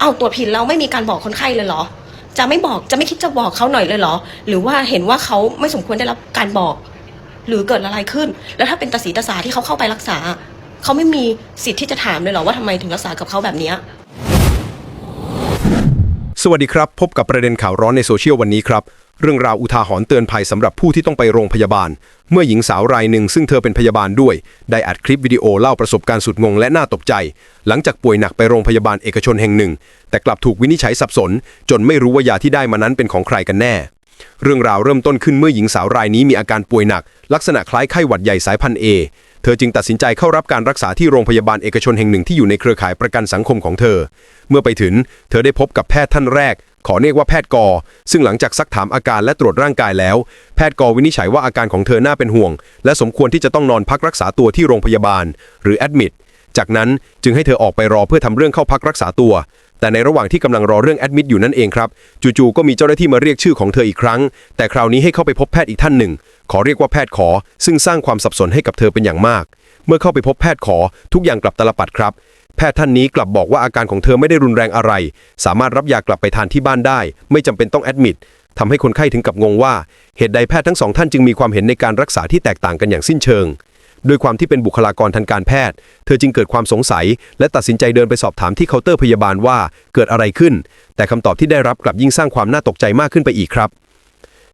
เอาตรวจผิดแล้วไม่มีการบอกคนไข้เลยเหรอ จะไม่บอกจะไม่คิดจะบอกเขาหน่อยเลยเหรอ หรือว่าเห็นว่าเขาไม่สมควรได้รับการบอก หรือเกิดอะไรขึ้น แล้วถ้าเป็นตาสีตาสาที่เขาเข้าไปรักษา เขาไม่มีสิทธิ์ที่จะถามเลยเหรอว่าทำไมถึงรักษากับเขาแบบเนี้ยสวัสดีครับ พบกับประเด็นข่าวร้อนในโซเชียลวันนี้ครับ เรื่องราวอุทาหรณ์เตือนภัยสำหรับผู้ที่ต้องไปโรงพยาบาล เมื่อหญิงสาวรายหนึ่งซึ่งเธอเป็นพยาบาลด้วย ได้อัดคลิปวิดีโอเล่าประสบการณ์สุดงงและน่าตกใจ หลังจากป่วยหนักไปโรงพยาบาลเอกชนแห่งหนึ่ง แต่กลับถูกวินิจฉัยสับสน จนไม่รู้ว่ายาที่ได้มานั้นเป็นของใครกันแน่ เรื่องราวเริ่มต้นขึ้นเมื่อหญิงสาวรายนี้มีอาการป่วยหนัก ลักษณะคล้ายไข้หวัดใหญ่สายพันธุ์เอเธอจึงตัดสินใจเข้ารับการรักษาที่โรงพยาบาลเอกชนแห่งหนึ่งที่อยู่ในเครือข่ายประกันสังคมของเธอ เมื่อไปถึง เธอได้พบกับแพทย์ท่านแรก ขอเรียกว่าแพทย์กอ ซึ่งหลังจากซักถามอาการและตรวจร่างกายแล้ว แพทย์กอวินิจฉัยว่าอาการของเธอน่าเป็นห่วง และสมควรที่จะต้องนอนพักรักษาตัวที่โรงพยาบาล หรือแอดมิดจากนั้นจึงให้เธอออกไปรอเพื่อทำเรื่องเข้าพักรักษาตัว แต่ในระหว่างที่กำลังรอเรื่องแอดมิดอยู่นั่นเองครับ จู่ๆก็มีเจ้าหน้าที่มาเรียกชื่อของเธออีกครั้ง แต่คราวนี้ให้เข้าไปพบแพทย์อีกท่านหนึ่ง ขอเรียกว่าแพทย์ขอ ซึ่งสร้างความสับสนให้กับเธอเป็นอย่างมาก เมื่อเข้าไปพบแพทย์ขอ ทุกอย่างกลับตลปัดครับ แพทย์ท่านนี้กลับบอกว่าอาการของเธอไม่ได้รุนแรงอะไร สามารถรับยากลับไปทานที่บ้านได้ ไม่จำเป็นต้องแอดมิดทำให้คนไข้ถึงกับงงว่า เหตุใดแพทย์ทั้งสองท่านจึงมีความเห็นในการรักษาที่แตกต่างกันอย่างสิ้นเชิงด้วยความที่เป็นบุคลากรทางการแพทย์ เธอจึงเกิดความสงสัย และตัดสินใจเดินไปสอบถามที่เคาน์เตอร์พยาบาลว่าเกิดอะไรขึ้น แต่คำตอบที่ได้รับกลับยิ่งสร้างความน่าตกใจมากขึ้นไปอีกครับ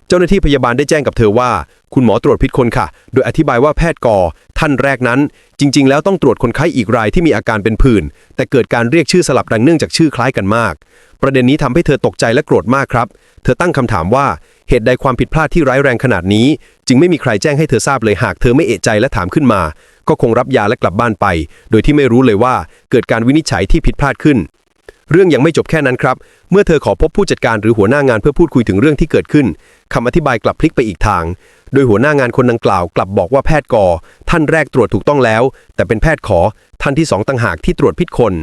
เจ้าหน้าที่พยาบาลได้แจ้งกับเธอว่า คุณหมอตรวจผิดคนค่ะ โดยอธิบายว่าแพทย์กอท่านแรกนั้น จริง ๆ แล้วต้องตรวจคนไข้อีกรายที่มีอาการเป็นผื่นแต่เกิดการเรียกชื่อสลับดังเนื่องจากชื่อคล้ายกันมาก ประเด็นนี้ทำให้เธอตกใจและโกรธมากครับ เธอตั้งคำถามว่าเหตุใดความผิดพลาดที่ร้ายแรงขนาดนี้ จึงไม่มีใครแจ้งให้เธอทราบเลยหากเธอไม่เอะใจและถามขึ้นมา ก็คงรับยาและกลับบ้านไป โดยที่ไม่รู้เลยว่าเกิดการวินิจฉัยที่ผิดพลาดขึ้น เรื่องยังไม่จบแค่นั้นครับ เมื่อเธอขอพบผู้จัดการหรือหัวหน้างานเพื่อพูดคุยถึงเรื่องที่เกิดขึ้นคำอธิบายกลับพลิกไปอีกทาง โดยหัวหน้างานคนดังกล่าวกลับบอกว่าแพทย์กอท่านแรกตรวจถูกต้องแล้ว แต่เป็นแพทย์ขอท่านที่สองต่างหากที่ตรวจผิดคน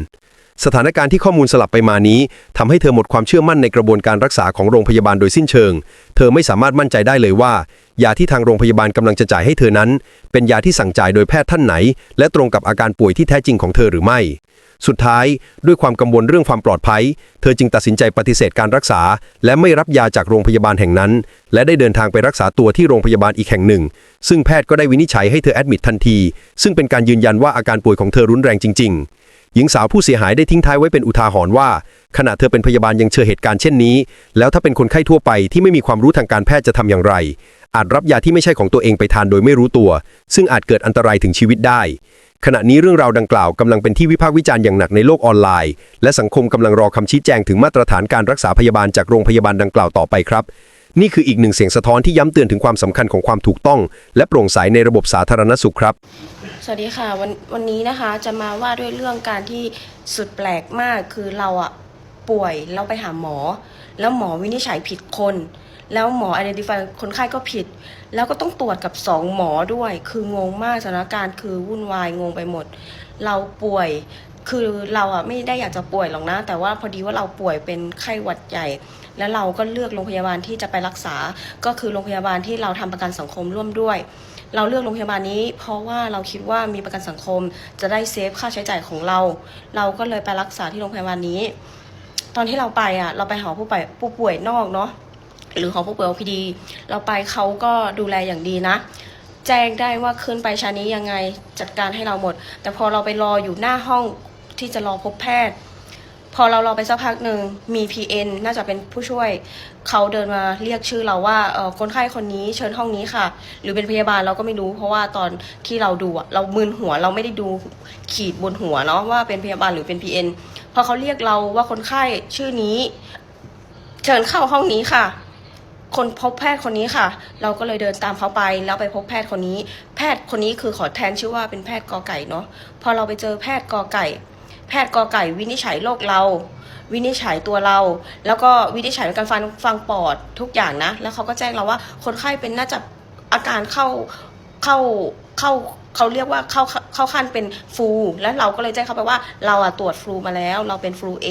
สถานการณ์ที่ข้อมูลสลับไปมานี้ทำให้เธอหมดความเชื่อมั่นในกระบวนการรักษาของโรงพยาบาลโดยสิ้นเชิง เธอไม่สามารถมั่นใจได้เลยว่า ยาที่ทางโรงพยาบาลกำลังจะจ่ายให้เธอนั้น เป็นยาที่สั่งจ่ายโดยแพทย์ท่านไหน และตรงกับอาการป่วยที่แท้จริงของเธอหรือไม่ สุดท้าย ด้วยความกังวลเรื่องความปลอดภัย เธอจึงตัดสินใจปฏิเสธการรักษา และไม่รับยาจากโรงพยาบาลแห่งนั้น และได้เดินทางไปรักษาตัวที่โรงพยาบาลอีกแห่งหนึ่ง ซึ่งแพทย์ก็ได้วินิจฉัยให้เธอแอดมิดทันที ซึ่งเป็นการยืนยันว่าอาการป่วยของเธอรุนแรงจริง ๆ หญิงสาวผู้เสียหายได้ทิ้งท้ายไว้เป็นอุทาหรณ์ว่า ขณะเธอเป็นพยาบาลยังเจอเหตุการณ์เช่นนี้ แล้วถ้าเป็นคนไข้ทั่วไปที่ไม่มีความรู้ทางการแพทย์จะทำอย่างไร อาจรับยาที่ไม่ใช่ของตัวเองไปทานโดยไม่รู้ตัว ซึ่งอาจเกิดอันตรายถึงชีวิตได้ ขณะนี้เรื่องราวดังกล่าวกำลังเป็นที่วิพากษ์วิจารณ์อย่างหนักในโลกออนไลน์ และสังคมกำลังรอคำชี้แจงถึงมาตรฐานการรักษาพยาบาลจากโรงพยาบาลดังกล่าวต่อไปครับนี่คืออีกหนึ่งเสียงสะท้อนที่ย้ำเตือนถึงความสำคัญของความถูกต้อง และโปร่งใสในระบบสาธารณสุขครับ สวัสดีค่ะวันวันนี้นะคะจะมาว่าด้วยเรื่องการที่สุดแปลกมากคือเราอะป่วยเราไปหาหมอ แล้วหมอวินิจฉัยผิดคน แล้วหมอ identify คนไข้ก็ผิด แล้วก็ต้องตรวจกับสองหมอด้วย คืองงมากสถานการณ์คือวุ่นวายงงไปหมด เราป่วยคือเราอะไม่ได้อยากจะป่วยหรอกนะ แต่ว่าพอดีว่าเราป่วยเป็นไข้หวัดใหญ่ แล้วเราก็เลือกโรงพยาบาลที่จะไปรักษา ก็คือโรงพยาบาลที่เราทำประกันสังคมร่วมด้วย เราเลือกโรงพยาบาลนี้ เพราะว่าเราคิดว่ามีประกันสังคมจะได้เซฟค่าใช้จ่ายของเรา เราก็เลยไปรักษาที่โรงพยาบาลนี้ ตอนที่เราไปอะเราไปหอผู้ป่วยผู้ป่วยนอกเนาะหรือหอผู้ป่วย OPD เราไปเขาก็ดูแลอย่างดีนะ แจ้งได้ว่าขึ้นไปชั้นนี้ยังไงจัดการให้เราหมด แต่พอเราไปรออยู่หน้าห้องที่จะรอพบแพทย์ พอเรารอไปสักพักหนึ่งมี PN น่าจะเป็นผู้ช่วยเขาเดินมาเรียกชื่อเราว่าเออคนไข้คนนี้เชิญห้องนี้ค่ะ หรือเป็นพยาบาลเราก็ไม่รู้ เพราะว่าตอนที่เราดูอะเรามึนหัวเราไม่ได้ดูขีดบนหัวเนาะว่าเป็นพยาบาลหรือเป็น PN พอเขาเรียกเราว่าคนไข้ชื่อนี้ เชิญเข้าห้องนี้ค่ะ คนพบแพทย์คนนี้ค่ะ เราก็เลยเดินตามเขาไปแล้วไปพบแพทย์คนนี้ แพทย์คนนี้คือขอแทนชื่อว่าเป็นแพทย์กอไก่เนาะพอเราไปเจอแพทย์กอไก่ แพทย์กอไก่วินิจฉัยโรคเรา วินิจฉัยตัวเรา แล้วก็วินิจฉัยการฟังฟังปอดทุกอย่างนะ แล้วเขาก็แจ้งเราว่าคนไข้เป็นน่าจะอาการเข้าเข้าเข้าเขาเรียกว่าเข้าเข้าขั้นเป็นฟลูแล้วเราก็เลยแจ้งเขาไปว่าเราอะตรวจฟลูมาแล้ว เราเป็นฟลูเอ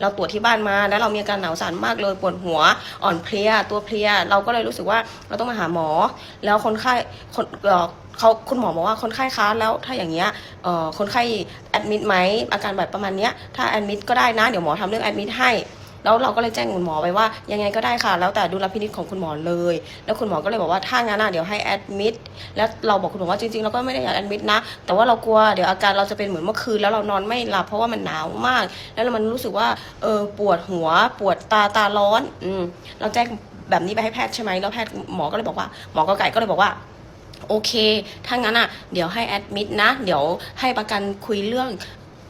เราตรวจที่บ้านมาแล้วเรามีอาการหนาวสั่นมากเลยปวดหัวอ่อนเพลียตัวเพลีย เราก็เลยรู้สึกว่าเราต้องมาหาหมอ แล้วคนไข้คน เขาคุณหมอบอกว่าคนไข้คะแล้วถ้าอย่างเงี้ยเอ่อคนไข้แอดมิดไหมอาการแบบประมาณเนี้ยถ้าแอดมิดก็ได้นะเดี๋ยวหมอทำเรื่องแอดมิดให้แล้วเราก็เลยแจ้งคุณหมอไปว่ายังไงก็ได้ค่ะ แล้วแต่ดูแลพินิจของคุณหมอเลย แล้วคุณหมอก็เลยบอกว่าถ้างั้นอะเดี๋ยวให้แอดมิดแล้วเราบอกคุณหมอว่าจริงๆเราก็ไม่ได้อยากแอดมิดนะแต่ว่าเรากลัวเดี๋ยวอาการเราจะเป็นเหมือนเมื่อคืนแล้วเรานอนไม่หลับเพราะว่ามันหนาวมาก แล้วมันรู้สึกว่าเออปวดหัวปวดตาตาร้อน อืมเราแจ้งแบบนี้ไปให้แพทย์ใช่ไหมแล้วแพทย์หมอก็เลยบอกว่าหมอกอไก่ก็เลยบอกว่า โอเค ถ้างั้นอะ เดี๋ยวให้แอดมิดนะ เดี๋ยวให้ประกันคุยเรื่อง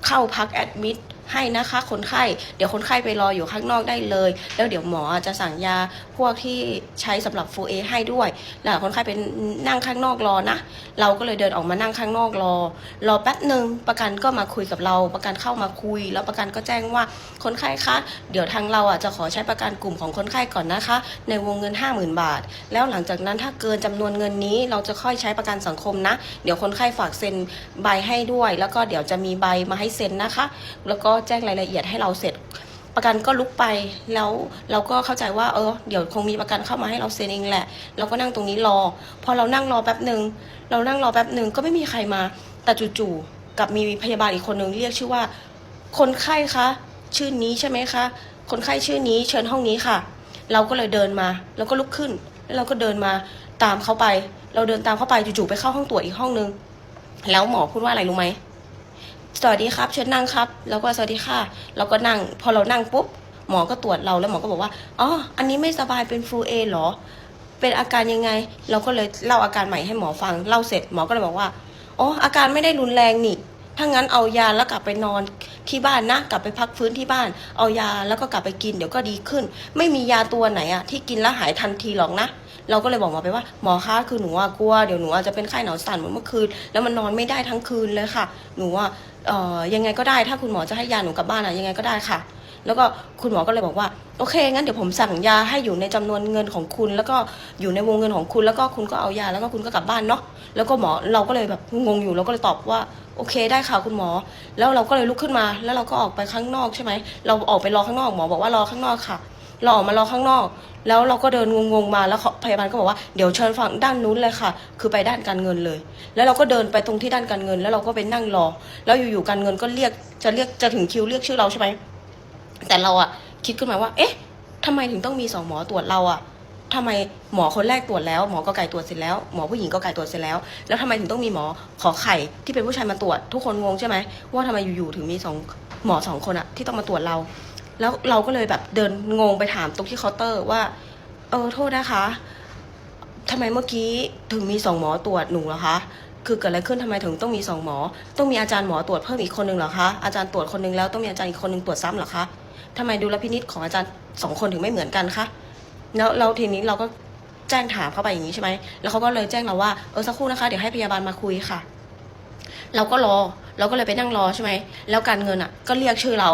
เข้าพักแอดมิด ให้นะคะคนไข้ เดี๋ยวคนไข้ไปรออยู่ข้างนอกได้เลย แล้วเดี๋ยวหมอจะสั่งยาพวกที่ใช้สำหรับฟูเอให้ด้วย แล้วคนไข้เป็นนั่งข้างนอกรอนะ เราก็เลยเดินออกมานั่งข้างนอกรอ รอแป๊บหนึ่งประกันก็มาคุยกับเรา ประกันเข้ามาคุย แล้วประกันก็แจ้งว่าคนไข้คะเดี๋ยวทางเราอะจะขอใช้ประกันกลุ่มของคนไข้ก่อนนะคะ ในวงเงิน 50,000 บาท แล้วหลังจากนั้นถ้าเกินจำนวนเงินนี้เราจะค่อยใช้ประกันสังคมนะ เดี๋ยวคนไข้ฝากเซ็นใบให้ด้วย แล้วก็เดี๋ยวจะมีใบมาให้เซ็นนะคะ แล้วก็แจ้งรายละเอียดให้เราเสร็จ ประกันก็ลุกไปแล้วเราก็เข้าใจว่าเออเดี๋ยวคงมีประกันเข้ามาให้เราเซ็นเองแหละ เราก็นั่งตรงนี้รอ พอเรานั่งรอแป๊บหนึ่งเรานั่งรอแป๊บหนึ่งก็ไม่มีใครมา แต่จู่ๆกับมีพยาบาลอีกคนหนึ่งเรียกชื่อว่า คนไข้คะชื่อนี้ใช่ไหมคะคนไข้ชื่อนี้เชิญห้องนี้ค่ะ เราก็เลยเดินมา แล้วก็ลุกขึ้น แล้วเราก็เดินมาตามเขาไป เราเดินตามเขาไปจู่ๆไปเข้าห้องตรวจอีกห้องนึง แล้วหมอพูดว่าอะไรรู้ไหม สวัสดีครับเชิญนั่งครับแล้วก็สวัสดีค่ะเราก็นั่ง พอเรานั่งปุ๊บหมอก็ตรวจเราแล้วหมอก็บอกว่าอ๋ออันนี้ไม่สบายเป็นฟูเอหรอ เป็นอาการยังไง เราก็เลยเล่าอาการใหม่ให้หมอฟังเล่าเสร็จหมอก็เลยบอกว่าอ๋ออาการไม่ได้รุนแรงนี่ถ้างั้นเอายาแล้วกลับไปนอนที่บ้านนะกลับไปพักฟื้นที่บ้าน เอายาแล้วก็กลับไปกินเดี๋ยวก็ดีขึ้น ไม่มียาตัวไหนอะที่กินแล้วหายทันทีหรอกนะเราก็เลยบอกหมอไปว่าหมอคะคือหนูว่ากลัวเดี๋ยวหนูอาจจะเป็นไข้หนาวสั่นเหมือนเมื่อคืนแล้วมันนอนไม่ได้ทั้งคืนเลยค่ะ หนูว่า เอ่อยังไงก็ได้ถ้าคุณหมอจะให้ยาหนูกลับบ้านอะยังไงก็ได้ค่ะ แล้วก็คุณหมอก็เลยบอกว่า โอเค งั้นเดี๋ยวผมสั่งยาให้อยู่ในจำนวนเงินของคุณ แล้วก็อยู่ในวงเงินของคุณ แล้วก็คุณก็เอายาแล้วก็คุณก็กลับบ้านเนาะแล้วก็หมอเราก็เลยแบบงงอยู่เราก็เลยตอบว่า โอเคได้ค่ะคุณหมอ แล้วเราก็เลยลุกขึ้นมา แล้วเราก็ออกไปข้างนอกใช่ไหมเราออกไปรอข้างนอกหมอบอกว่ารอข้างนอกค่ะ เราออกมารอข้างนอก แล้วเราก็เดินงงๆมาแล้วเขาพยาบาลก็บอกว่าเดี๋ยวเชิญฝั่งด้านนู้นเลยค่ะ คือไปด้านการเงินเลย แล้วเราก็เดินไปตรงที่ด้านการเงิน แล้วเราก็ไปนั่งรอ แล้วอยู่ๆการเงินก็เรียกจะเรียกจะถึงคิวเรียกชื่อเราใช่ไหมแต่เราอะคิดขึ้นมาว่า เอ๊ะทำไมถึงต้องมีสองหมอตรวจเราอะทำไมหมอคนแรกตรวจแล้วหมอก็ไก่ตรวจเสร็จแล้วหมอผู้หญิงก็ไก่ตรวจเสร็จแล้ว แล้วทำไมถึงต้องมีหมอขอไข่ที่เป็นผู้ชายมาตรวจ ทุกคนงงใช่ไหมว่าทำไมอยู่ๆถึงมีสองหมอสองคนอะที่ต้องมาตรวจเรา แล้วเราก็เลยแบบเดินงงไปถามตรงที่เคาน์เตอร์ว่า เออโทษนะคะทำไมเมื่อกี้ถึงมีสองหมอตรวจหนูเหรอคะ คือเกิดอะไรขึ้นทำไมถึงต้องมีสองหมอ ต้องมีอาจารย์หมอตรวจเพิ่มอีกคนนึงเหรอคะ อาจารย์ตรวจคนนึงแล้วต้องมีอาจารย์อีกคนนึงตรวจซ้ำเหรอคะทำไมดูแลพินิจของอาจารย์สองคนถึงไม่เหมือนกันคะ แล้วเราทีนี้เราก็แจ้งถามเข้าไปอย่างนี้ใช่ไหม แล้วเขาก็เลยแจ้งเราว่า เออสักครู่นะคะ เดี๋ยวให้พยาบาลมาคุยค่ะ เราก็รอ เราก็เลยไปนั่งรอใช่ไหม แล้วการเงินอะ ก็เรียกชื่อเรา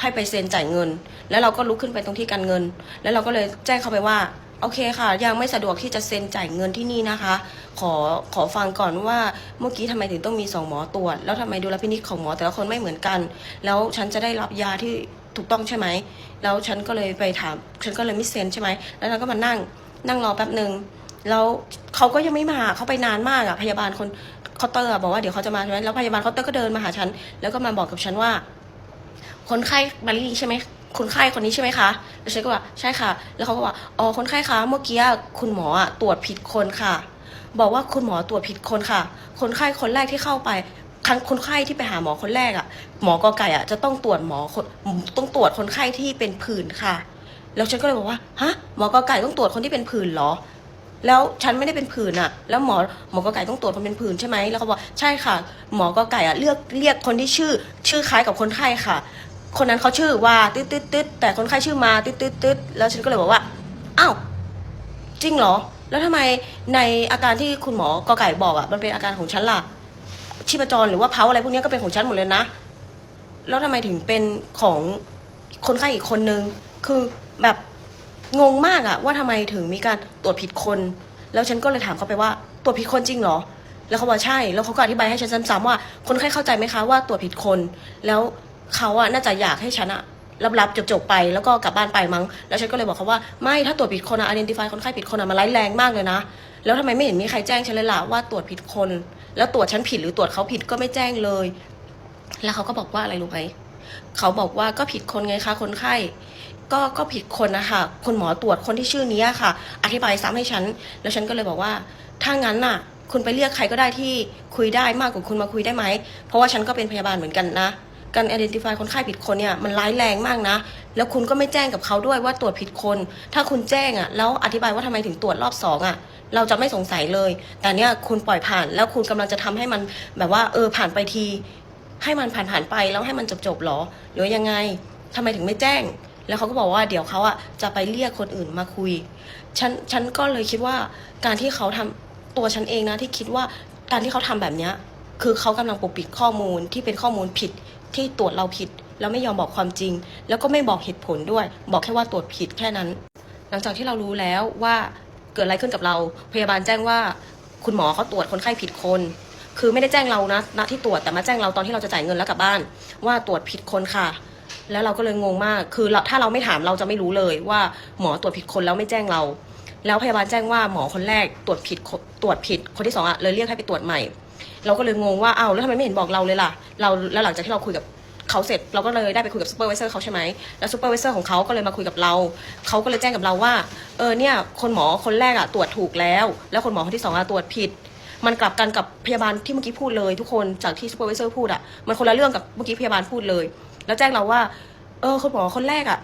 ให้ไปเซ็นจ่ายเงิน แล้วเราก็ลุกขึ้นไปตรงที่การเงิน แล้วเราก็เลยแจ้งเขาไปว่าโอเคค่ะ ยังไม่สะดวกที่จะเซ็นจ่ายเงินที่นี่นะคะ ขอขอฟังก่อนว่าเมื่อกี้ทำไมถึงต้องมีสองหมอตรวจ แล้วทำไมดูแลพินิจของหมอแต่ละคนไม่เหมือนกัน แล้วฉันจะได้รับยาที่ถูกต้องใช่ไหม แล้วฉันก็เลยไปถาม ฉันก็เลยไม่เซ็นใช่ไหม แล้วเราก็มานั่งนั่งรอแป๊บหนึ่งแล้วเขาก็ยังไม่มาเขาไปนานมากอะพยาบาลคนเคาน์เตอร์บอกว่าเดี๋ยวเขาจะมาใช่ไหมแล้วพยาบาลเคาน์เตอร์ก็เดินมาหาฉัน แล้วก็มาบอกกับฉันว่า คนไข้มารีใช่ไหมคนไข้คนนี้ใช่ไหมคะ แล้วฉันก็ว่าใช่ค่ะ แล้วเขาก็ว่าอ๋อคนไข้คะเมื่อกี้คุณหมอตรวจผิดคนค่ะ บอกว่าคุณหมอตรวจผิดคนค่ะ คนไข้คนแรกที่เข้าไปครั้งคนไข้ที่ไปหาหมอคนแรกอะหมอกอไก่อะจะต้องตรวจหมอคนต้องตรวจคนไข้ที่เป็นผื่นค่ะ แล้วฉันก็เลยบอกว่าฮะหมอกอไก่ต้องตรวจคนที่เป็นผื่นเหรอ แล้วฉันไม่ได้เป็นผื่นอะแล้วหมอหมอกอไก่ต้องตรวจคนเป็นผื่นใช่ไหมแล้วเขาบอกใช่ค่ะ หมอกอไก่อะเลือกเรียกคนที่ชื่อ ชื่อคล้ายกับคนไข้ค่ะ คนนั้นเขาชื่อว่าตึ๊ดตึ๊ดตึ๊ดแต่คนไข้ชื่อมาตึ๊ดตึ๊ดตึ๊ดแล้วฉันก็เลยบอกว่าอ้าวจริงเหรอ แล้วทำไมในอาการที่คุณหมอกอไก่บอกอะมันเป็นอาการของฉันล่ะชีพจรหรือว่าเพาอะไรพวกนี้ก็เป็นของฉันหมดเลยนะ แล้วทำไมถึงเป็นของคนไข้อีกคนนึง คือแบบงงมากอะว่าทำไมถึงมีการตรวจผิดคน แล้วฉันก็เลยถามเขาไปว่าตรวจผิดคนจริงเหรอ แล้วเขาบอกใช่ แล้วเขาก็อธิบายให้ฉันซ้ำๆว่า คนไข้เข้าใจไหมคะว่าตรวจผิดคน แล้ว เขาอะน่าจะอยากให้ฉันอะรับๆจบๆไปแล้วก็กลับบ้านไปมั้ง แล้วฉันก็เลยบอกเขาว่าไม่ถ้าตรวจผิดคนอะ identify คนไข้ผิดคนอะมันร้ายแรงมากเลยนะ แล้วทำไมไม่เห็นมีใครแจ้งฉันเลยล่ะว่าตรวจผิดคน แล้วตรวจฉันผิดหรือตรวจเขาผิดก็ไม่แจ้งเลย แล้วเขาก็บอกว่าอะไรรู้ไหมเขาบอกว่าก็ผิดคนไงคะคนไข้ ก็ก็ผิดคนนะคะคุณหมอตรวจคนที่ชื่อนี้ค่ะ อธิบายซ้ำให้ฉัน แล้วฉันก็เลยบอกว่า ถ้างั้นน่ะ คุณไปเรียกใครก็ได้ที่คุยได้มากกว่าคุณมาคุยได้ไหม เพราะว่าฉันก็เป็นพยาบาลเหมือนกันนะ การ identify คนไข้ผิดคนเนี่ยมันร้ายแรงมากนะ แล้วคุณก็ไม่แจ้งกับเขาด้วยว่าตรวจผิดคน ถ้าคุณแจ้งอะแล้วอธิบายว่าทำไมถึงตรวจรอบสองอะเราจะไม่สงสัยเลย แต่เนี่ยคุณปล่อยผ่านแล้วคุณกำลังจะทำให้มันแบบว่าเออผ่านไปที ให้มันผ่านผ่านไปแล้วให้มันจบจบหรอ หรือยังไงทำไมถึงไม่แจ้ง แล้วเขาก็บอกว่าเดี๋ยวเขาอะจะไปเรียกคนอื่นมาคุยฉันฉันก็เลยคิดว่าการที่เขาทำตัวฉันเองนะที่คิดว่าการที่เขาทำแบบเนี้ยคือเขากำลังปกปิดข้อมูลที่เป็นข้อมูลผิด ที่ตรวจเราผิด แล้วไม่ยอมบอกความจริง แล้วก็ไม่บอกเหตุผลด้วย บอกแค่ว่าตรวจผิดแค่นั้น หลังจากที่เรารู้แล้วว่าเกิดอะไรขึ้นกับเรา พยาบาลแจ้งว่าคุณหมอเขาตรวจคนไข้ผิดคน คือไม่ได้แจ้งเรานะณที่ตรวจแต่มาแจ้งเราตอนที่เราจะจ่ายเงินแล้วกลับบ้าน ว่าตรวจผิดคนค่ะ แล้วเราก็เลยงงมาก คือถ้าเราไม่ถามเราจะไม่รู้เลยว่าหมอตรวจผิดคนแล้วไม่แจ้งเรา แล้วพยาบาลแจ้งว่าหมอคนแรกตรวจผิดตรวจผิดคนที่สองอะเลยเรียกให้ไปตรวจใหม่ เราก็เลยงงว่าอ้าวแล้วทำไมไม่เห็นบอกเราเลยล่ะ เราแล้วหลังจากที่เราคุยกับเขาเสร็จเราก็เลยได้ไปคุยกับซูเปอร์วิเซอร์เขาใช่ไหมแล้วซูเปอร์วิเซอร์ของเขาก็เลยมาคุยกับเรา เขาก็เลยแจ้งกับเราว่า เออเนี่ยคนหมอคนแรกอะตรวจถูกแล้ว แล้วคนหมอคนที่สองอะตรวจผิด มันกลับกันกับพยาบาลที่เมื่อกี้พูดเลย ทุกคนจากที่ซูเปอร์วิเซอร์พูดอะมันคนละเรื่องกับเมื่อกี้พยาบาลพูดเลย แล้วแจ้งเราว่า เออคนหมอคนแรกอะ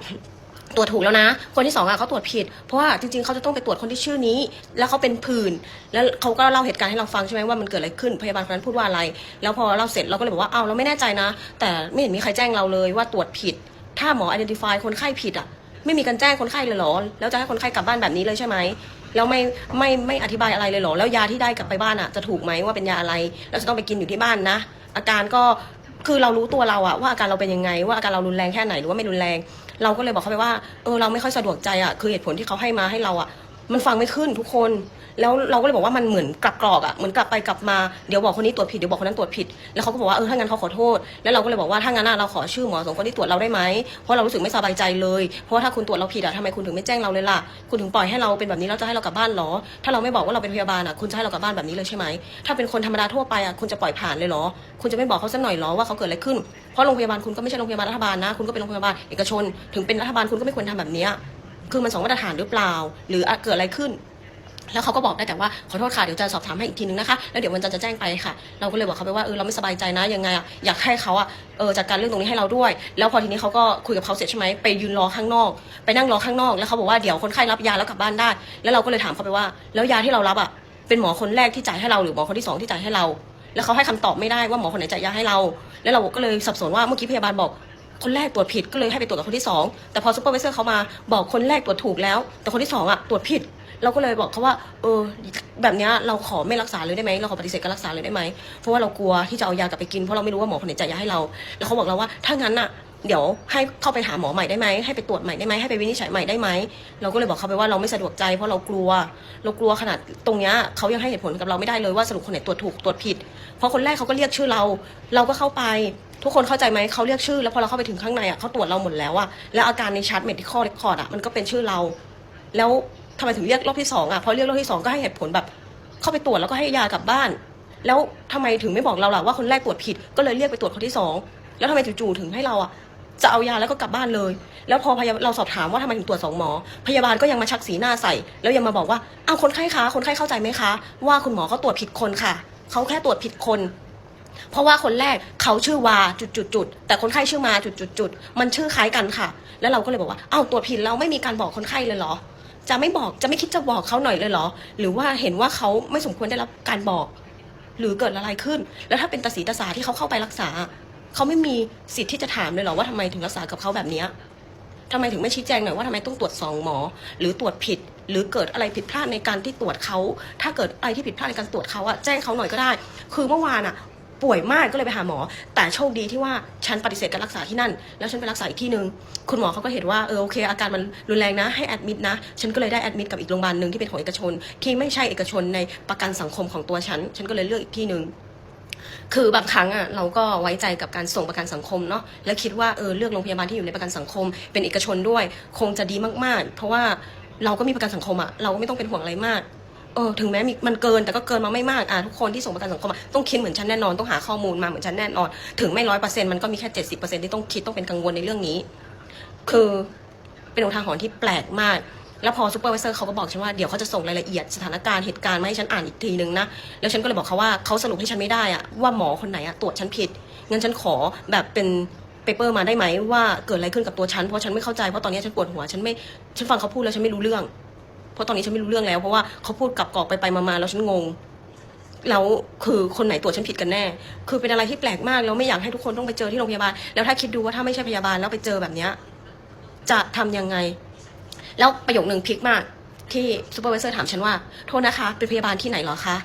ตรวจถูกแล้วนะ คนที่สองอะเขาตรวจผิด เพราะว่าจริงๆเขาจะต้องไปตรวจคนที่ชื่อนี้ แล้วเขาเป็นผื่นแล้วเขาก็เล่าเหตุการณ์ให้เราฟังใช่ไหมว่ามันเกิดอะไรขึ้นพยาบาลคนนั้นพูดว่าอะไร แล้วพอเราเสร็จเราก็เลยบอกว่าเอาเราไม่แน่ใจนะ แต่ไม่เห็นมีใครแจ้งเราเลยว่าตรวจผิด ถ้าหมอ identify คนไข้ผิดอะไม่มีการแจ้งคนไข้เลยเหรอ แล้วจะให้คนไข้กลับบ้านแบบนี้เลยใช่ไหมแล้วไม่ไม่ไม่อธิบายอะไรเลยเหรอ แล้วยาที่ได้กลับไปบ้านอะจะถูกไหมว่าเป็นยาอะไรแล้วจะต้องไปกินอยู่ที่บ้านนะ อาการก็คือเรารู้ตัวเราอะว่าอาการเราเป็นยังไง ว่าอาการเรารุนแรงแค่ไหนหรือว่าไม่รุนแรง เราก็เลยบอกเขาไปว่าเออเราไม่ค่อยสะดวกใจอะคือเหตุผลที่เขาให้มาให้เราอะ มันฟังไม่ขึ้นทุกคน แล้วเราก็เลยบอกว่ามันเหมือนกลับกรอกอะเหมือนกลับไปกลับมาเดี๋ยวบอกคนนี้ตรวจผิดเดี๋ยวบอกคนนั้นตรวจผิดแล้วเขาก็บอกว่าเออถ้างั้นเขาขอโทษ แล้วเราก็เลยบอกว่าถ้างั้นเราขอชื่อหมอสองคนที่ตรวจเราได้ไหมเพราะเรารู้สึกไม่สบายใจเลยเพราะว่าถ้าคุณตรวจเราผิดอะทำไมคุณถึงไม่แจ้งเราเลยล่ะคุณถึงปล่อยให้เราเป็นแบบนี้แล้วจะให้เรากลับบ้านเหรอ ถ้าเราไม่บอกว่าเราเป็นพยาบาลอะคุณจะให้เรากลับบ้านแบบนี้เลยใช่ไหมถ้าเป็นคนธรรมดาทั่วไปอะคุณจะปล่อยผ่านเลยเหรอ คุณจะไม่บอกเขาสักหน่อยหรอว่าเขาเกิดอะไรขึ้นเพราะโรงพยาบาลคุณก็ไม่ใช่โรงพยาบาลรัฐบาลนะคุณก็เป็นโรงพยาบาลเอกชน ถึงเป็นรัฐบาลคุณก็ไม่ควรทำแบบนี้ คือมันสองมาตรฐานหรือเปล่า หรือเกิดอะไรขึ้น แล้วเขาก็บอกได้แต่ว่าขอโทษค่ะเดี๋ยวจะสอบถามให้อีกทีนึงนะคะแล้วเดี๋ยววันจันทร์จะแจ้งไปค่ะ เราก็เลยบอกเขาไปว่าเออเราไม่สบายใจนะยังไงอะอยากให้เขาอะเออจัดการเรื่องตรงนี้ให้เราด้วย แล้วพอทีนี้เขาก็คุยกับเขาเสร็จใช่ไหมไปยืนรอข้างนอก ไปนั่งรอข้างนอก แล้วเขาบอกว่าเดี๋ยวคนไข้รับยาแล้วกลับบ้านได้ แล้วเราก็เลยถามเขาไปว่า แล้วยาที่เรารับอะเป็นหมอคนแรกที่จ่ายให้เราหรือหมอคนที่สองที่จ่ายให้เราแล้วเขาให้คำตอบไม่ได้ว่าหมอคนไหนจ่ายยาให้เรา แล้วเราก็เลยสับสนว่าเมื่อกี้พยาบาลบอก คนแรกตรวจผิดก็เลยให้ไปตรวจกับคนที่สองแต่พอซูเปอร์วิเซอร์เขามาบอกคนแรกตรวจถูกแล้ว แต่คนที่สองอะตรวจผิด เราก็เลยบอกเขาว่าเออแบบเนี้ยเราขอไม่รักษาเลยได้ไหมเราขอปฏิเสธการรักษาเลยได้ไหมเพราะว่าเรากลัวที่จะเอายากลับไปกินเพราะเราไม่รู้ว่าหมอคนไหนจ่ายยาให้เรา แล้วเขาบอกเราว่าถ้างั้นอะเดี๋ยวให้เข้าไปหาหมอใหม่ได้ไหมให้ไปตรวจใหม่ได้ไหมให้ไปวินิจฉัยใหม่ได้ไหมเราก็เลยบอกเขาไปว่าเราไม่สะดวกใจเพราะเรากลัว เรากลัวขนาดตรงเนี้ยเขายังให้เหตุผลกับเราไม่ได้เลยว่าสรุปคนไหนตรวจถูกตรวจผิด เพราะคนแรกเขาก็เรียกชื่อเรา เราก็เข้าไป ทุกคนเข้าใจไหมเขาเรียกชื่อ แล้วพอเราเข้าไปถึงข้างในอะเขาตรวจเราหมดแล้วอะแล้วอาการในชาร์ตเมดิคอลเรคคอร์ดอะมันก็เป็นชื่อเรา แล้วทำไมถึงเรียกรอบที่สองอะพอเรียกรอบที่สองก็ให้เหตุผลแบบ เข้าไปตรวจแล้วก็ให้ยากลับบ้าน แล้วทำไมถึงไม่บอกเราล่ะว่าคนแรกตรวจผิด ก็เลยเรียกไปตรวจคนที่สองแล้วทำไมจู่ๆถึงให้เราอะจะเอายาแล้วก็กลับบ้านเลย แล้วพอพยาเราสอบถามว่าทำไมถึงตรวจสองหมอ พยาบาลก็ยังมาชักสีหน้าใส่ แล้วยังมาบอกว่าอ้าวคนไข้คะคนไข้เข้าใจไหมคะ ว่าคุณหมอเขาตรวจผิดคนค่ะเขาแค่ตรวจผิดคน เพราะว่าคนแรกเขาชื่อวาจุดจุดจุดแต่คนไข้ชื่อมาจุดจุดจุดมันชื่อคล้ายกันค่ะ แล้วเราก็เลยบอกว่าเอ้าตรวจผิดแล้วไม่มีการบอกคนไข้เลยเหรอ จะไม่บอกจะไม่คิดจะบอกเขาหน่อยเลยเหรอ หรือว่าเห็นว่าเขาไม่สมควรได้รับการบอก หรือเกิดอะไรขึ้น แล้วถ้าเป็นตาสีตาสาที่เขาเข้าไปรักษา เขาไม่มีสิทธิ์ที่จะถามเลยเหรอว่าทำไมถึงรักษากับเขาแบบนี้ทำไมถึงไม่ชี้แจงหน่อยว่าทำไมต้องตรวจสองหมอ หรือตรวจผิด หรือเกิดอะไรผิดพลาดในการที่ตรวจเขา ถ้าเกิดอะไรที่ผิดพลาดในการตรวจเขาอะแจ้งเขาหน่อยก็ได้ คือเมื่อวานอะ ป่วยมากก็เลยไปหาหมอ แต่โชคดีที่ว่าฉันปฏิเสธการรักษาที่นั่น แล้วฉันไปรักษาอีกที่หนึ่งคุณหมอเขาก็เห็นว่าเออโอเค อาการมันรุนแรงนะให้แอดมิดนะ ฉันก็เลยได้แอดมิดกับอีกโรงพยาบาลหนึ่งที่เป็นของเอกชน ที่ไม่ใช่เอกชนในประกันสังคมของตัวฉัน ฉันก็เลยเลือกอีกที่หนึ่งคือบางครั้งอะเราก็ไว้ใจกับการส่งประกันสังคมเนาะแล้วคิดว่าเออเลือกโรงพยาบาลที่อยู่ในประกันสังคม เป็นเอกชนด้วย คงจะดีมากๆ เพราะว่าเราก็มีประกันสังคมอะเราก็ไม่ต้องเป็นห่วงอะไรมาก เออถึงแม้มีมันเกินแต่ก็เกินมาไม่มากอะทุกคนที่ส่งประกันสังคมอะต้องคิดเหมือนฉันแน่นอนต้องหาข้อมูลมาเหมือนฉันแน่นอน ถึงไม่ร้อยเปอร์เซ็นต์มันก็มีแค่เจ็ดสิบเปอร์เซ็นต์ที่ต้องคิดต้องเป็นกังวลในเรื่องนี้ คือเป็นอุทาหรณ์ที่แปลกมาก แล้วพอซูเปอร์วิเซอร์เขาก็บอกฉันว่าเดี๋ยวเขาจะส่งรายละเอียดสถานการณ์เหตุการณ์มาให้ฉันอ่านอีกทีนึงนะแล้วฉันก็เลยบอกเขาว่าเขาสรุปให้ฉันไม่ได้อะว่าหมอคนไหนอะตรวจฉันผิดงั้นฉันขอแบบเป็นเปเปอร์มาได้ไหมว่าเกิดอะไรขึ้นกับตัวฉันเพราะฉันไม่เข้าใจเพราะตอนนี้ฉันปวดหัวฉันไม่ฉันฟังเขาพูดแล้วฉันไม่รู้เรื่อง เพราะตอนนี้ฉันไม่รู้เรื่องแล้ว เพราะว่าเขาพูดกลับกรอกไปไปมาๆแล้วฉันงงแล้วคือคนไหนตรวจฉันผิดกันแน่ คือเป็นอะไรที่แปลกมากแล้วไม่อยากให้ทุกคนต้องไปเจอที่โรงพยาบาล แล้วถ้าคิดดูว่าถ้าไม่ใช่พยาบาลแล้วไปเจอแบบเนี้ยจะทำยังไง แล้วประโยคหนึ่งพลิกมากที่ซูเปอร์วิเซอร์ถามฉันว่า โทษนะคะ เป็นพยาบาลที่ไหนหรอคะ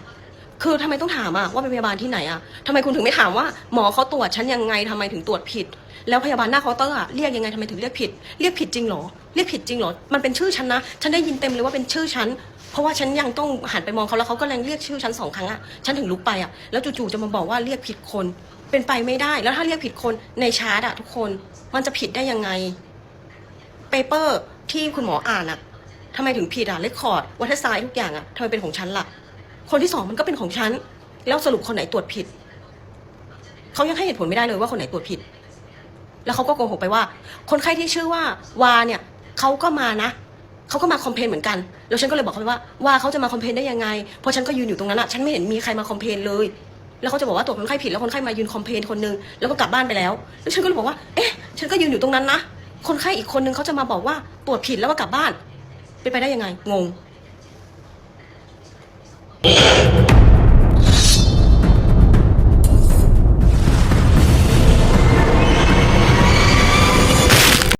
คือทำไมต้องถามอะว่าเป็นพยาบาลที่ไหนอะทำไมคุณถึงไม่ถามว่าหมอเขาตรวจฉันยังไงทำไมถึงตรวจผิด แล้วพยาบาลหน้าเคาน์เตอร์อะเรียกยังไงทำไมถึงเรียกผิด เรียกผิดจริงเหรอ เรียกผิดจริงเหรอ มันเป็นชื่อฉันนะ ฉันได้ยินเต็มเลยว่าเป็นชื่อฉัน เพราะว่าฉันยังต้องหันไปมองเขาแล้วเขาก็แรงเรียกชื่อฉันสองครั้งอะ ฉันถึงลุกไปอะ แล้วจู่ๆจะมาบอกว่าเรียกผิดคน เป็นไปไม่ได้ แล้วถ้าเรียกผิดคนในชาร์ตอะทุกคน มันจะผิดได้ยังไง เปเปอร์ที่คุณหมออ่านอะทำไมถึงผิดอะเลคคอร์ดวัตไซด์ทุกอย่างอะทำไมเป็นของฉันล่ะ คนที่สองมันก็เป็นของฉัน แล้วสรุปคนไหนตรวจผิด เขายังให้เหตุผลไม่ได้เลยว่าคนไหนตรวจผิด แล้วเขาก็โกหกไปว่า คนไข้ที่ชื่อว่าวาเนี่ยเขาก็มานะเขาก็มาคอมเพลนเหมือนกัน แล้วฉันก็เลยบอกเขาไปว่าว่าเขาจะมาคอมเพลนได้ยังไง เพราะฉันก็ยืนอยู่ตรงนั้นอะฉันไม่เห็นมีใครมาคอมเพลนเลย แล้วเขาจะบอกว่าตรวจคนไข้ผิดแล้วคนไข้มายืนคอมเพลนคนนึงแล้วก็กลับบ้านไปแล้ว แล้วฉันก็เลยบอกว่า เอ๊ะ ฉันก็ยืนอยู่ตรงนั้นนะ คนไข้อีกคนนึงเขาจะมาบอกว่าตรวจผิดแล้วก็กลับบ้าน เป็นไปได้ยังไง งง you.